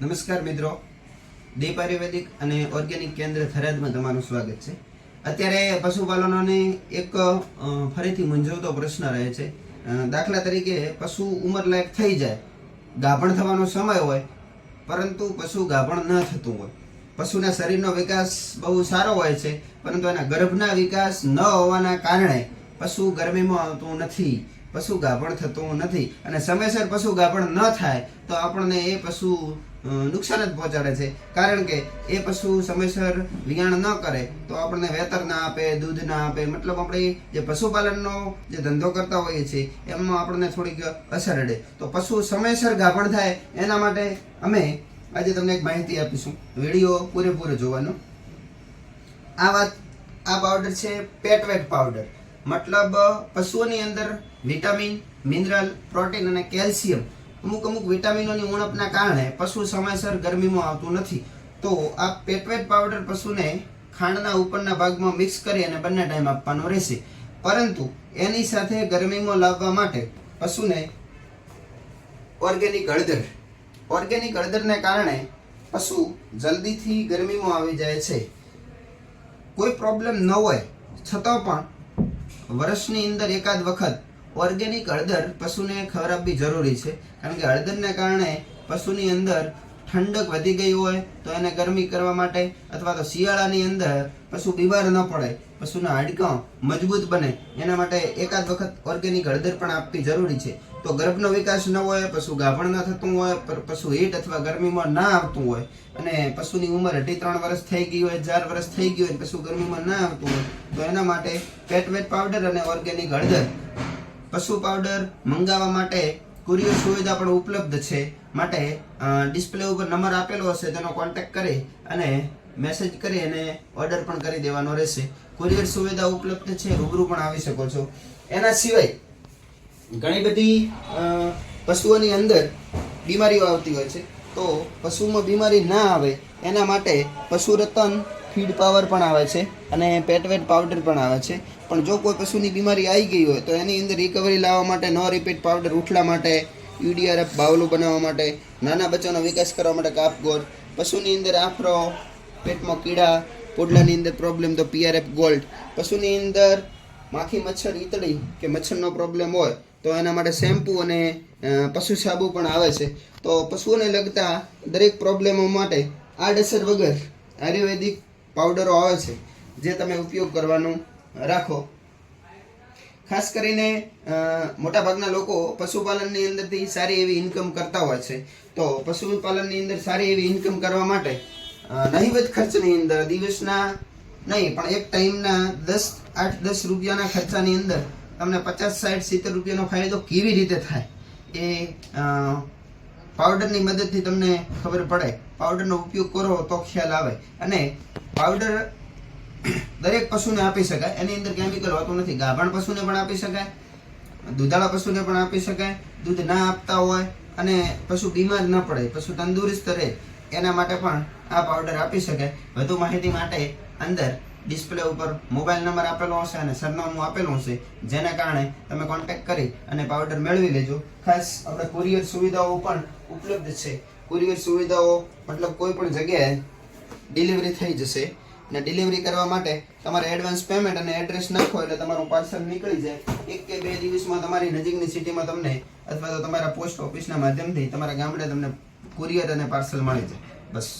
નમસ્કાર મિત્રો. દીપ આયુર્વેદિક અને ઓર્ગેનિક કેન્દ્ર થરાદમાં તમારું સ્વાગત છે. અત્યારે પશુપાલનોને એક ફરીથી મૂંઝવતો પ્રશ્ન રહે છે. દાખલા તરીકે પશુ ઉંમરલાયક થઈ જાય, ગાભણ થવાનો સમય હોય, પરંતુ પશુ ગાભણ ન થતું હોય. પશુના શરીરનો વિકાસ બહુ સારો હોય છે, પરંતુ એના ગર્ભના વિકાસ ન હોવાના કારણે પશુ ગરમીમાં આવતું નથી. પશુ ગાભણ થતું નથી. અને સમયસર પશુ ગાભણ ન થાય, તો આપણને એ પશુ નુકસાન જ પહોંચાડે છે. કારણ કે એ પશુ સમયસર વિયાણ ન કરે, તો આપણને વેતર ના આપે, દૂધ ના આપે. મતલબ આપણે જે પશુપાલનનો જે ધંધો કરતા હોઈએ છીએ, એમાં આપણને થોડીક અસર અડે. તો પશુ સમયસર ગાભણ થાય, એના માટે અમે આજે તમને એક માહિતી આપીશું. વીડિયો પૂરેપૂરો જોવાનો. આ વાત, આ પાવડર છે પેટવેટ પાવડર મતલબ, પશુઓની અંદર વિટામિન મિનરલ પ્રોટીન અને કેલ્શિયમ અમુક અમુક વિટામિનોની ઉણપના કારણે પશુ સમયસર ગરમીમાં આવતું નથી. તો આ પેટવેટ પાવડર પશુને ખાંડના ઉપરના ભાગમાં મિક્સ કરી અને બંને ટાઈમ આપવાનો રહેશે. પરંતુ એની સાથે ગરમીમાં લાવવા માટે પશુને ઓર્ગેનિક હળદર ઓર્ગેનિક હળદરને કારણે પશુ જલ્દીથી ગરમીમાં આવી જાય છે. કોઈ પ્રોબ્લેમ ન હોય, છતાં પણ વર્ષની અંદર એકાદ વખત ઓર્ગેનિક હળદર પશુને ખવડાવવી જરૂરી છે. કારણ કે હળદરને કારણે પશુની અંદર ઠંડક વધી ગઈ હોય તો એને ગરમી કરવા માટે અથવા તો શિયાળાની અંદર પશુ બીમાર ન પડે. પશુના હાડકાં મજબૂત બને. એના માટે એકાદ વખત ઓર્ગેનિક હળદર પણ આપવી જરૂરી છે. તો ગર્ભનો વિકાસ ન હોય, પશુ ગાભણ ન થતું હોય પશુ હીટ અથવા ગરમીમાં ના આવતું હોય, અને પશુની ઉંમર અઢી ત્રણ વર્ષ થઈ ગઈ હોય, ચાર વર્ષ થઈ ગઈ હોય, પશુ ગરમીમાં ના આવતું હોય, તો એના માટે પેટવેટ પાવડર અને ઓર્ગેનિક હળદર. પશુ પાવડર મંગાવવા માટે કુરિયર સુવિધા પણ ઉપલબ્ધ છે. માટે ડિસ્પ્લે ઉપર નંબર આપેલો હશે, તેનો કોન્ટેક્ટ કરી અને મેસેજ કરી અને ઓર્ડર પણ કરી દેવાનો રહેશે. કુરિયર સુવિધા ઉપલબ્ધ છે, રૂબરૂ પણ આવી શકો છો. એના સિવાય ઘણી બધી પશુઓની અંદર બીમારીઓ આવતી હોય છે. તો પશુમાં બીમારી ના આવે, એના માટે પશુ રતન ફીડ પાવર પણ આવે છે અને પેટવેટ પાવડર પણ આવે છે. પણ જો કોઈ પશુની બીમારી આવી ગઈ હોય, તો એની અંદર રિકવરી લાવવા માટે નો રિપીટ પાવડર ઉઠલા માટે યુડીઆરએફ બાવલું બનાવવા માટે, નાના બચ્ચાનો વિકાસ કરવા માટે કાપગોર, પશુની અંદર આફરો, પેટમાં કીડા પોડલાની અંદર પ્રોબ્લેમ તો પીઆરએફ ગોલ્ડ પશુની અંદર માખી, મચ્છર ઈતળી કે મચ્છરનો પ્રોબ્લેમ હોય તો એના માટે શેમ્પૂ અને પશુ સાબુ પણ આવે છે. તો પશુઓને લગતા દરેક પ્રોબ્લેમો માટે આડઅસર વગર આયુર્વેદિક પાવડરો આવે છે, જે તમે ઉપયોગ કરવાનું રાખો. ખાસ કરીને મોટાભાગના લોકો પશુપાલનની અંદરથી સારી એવી ઇન્કમ કરતા હોય છે. તો પશુપાલનની અંદર સારી એવી ઇન્કમ કરવા માટે નહિવત ખર્ચની અંદર, દિવસના નહીં, પણ એક ટાઈમના દસ, આઠ, દસ રૂપિયાના ખર્ચાની અંદર તમને પચાસ સાઠ સિત્તેર રૂપિયાનો ફાયદો કેવી રીતે થાય એ પાવડરની મદદથી તમને ખબર પડે. પાવડરનો ઉપયોગ કરો તો ખ્યાલ આવે. અને પાવડર દરેક પશુને આપી શકાય. એની અંદર કેમિકલ હોતું નથી. ગાભણ પશુને પણ આપી શકાય. દૂધાળા પશુને પણ આપી શકાય. દૂધ ના આપતા હોય અને પશુ બીમાર ન પડે, પશુ તંદુરસ્ત રહે, એના માટે પણ આ પાવડર આપી શકાય. વધુ માહિતી માટે અંદર ડિસ્પ્લે ઉપર મોબાઈલ નંબર આપેલો હશે અને સરનામું આપેલું હશે, જેના કારણે તમે કોન્ટેક્ટ કરી અને પાવડર મેળવી લેજો. ખાસ આપણે કુરિયર સુવિધાઓ પણ ઉપલબ્ધ છે. કુરિયર સુવિધાઓ મતલબ કોઈ પણ જગ્યાએ ડિલિવરી થઈ જશે અને ડિલિવરી કરવા માટે તમારે એડવાન્સ પેમેન્ટ અને એડ્રેસ નાખો એટલે તમારું પાર્સલ નીકળી જાય. એક કે બે દિવસમાં તમારી નજીકની સિટીમાં તમને અથવા તો તમારા પોસ્ટ ઓફિસના માધ્યમથી તમારા ગામડે તમને કુરિયર અને પાર્સલ મળી જાય. બસ.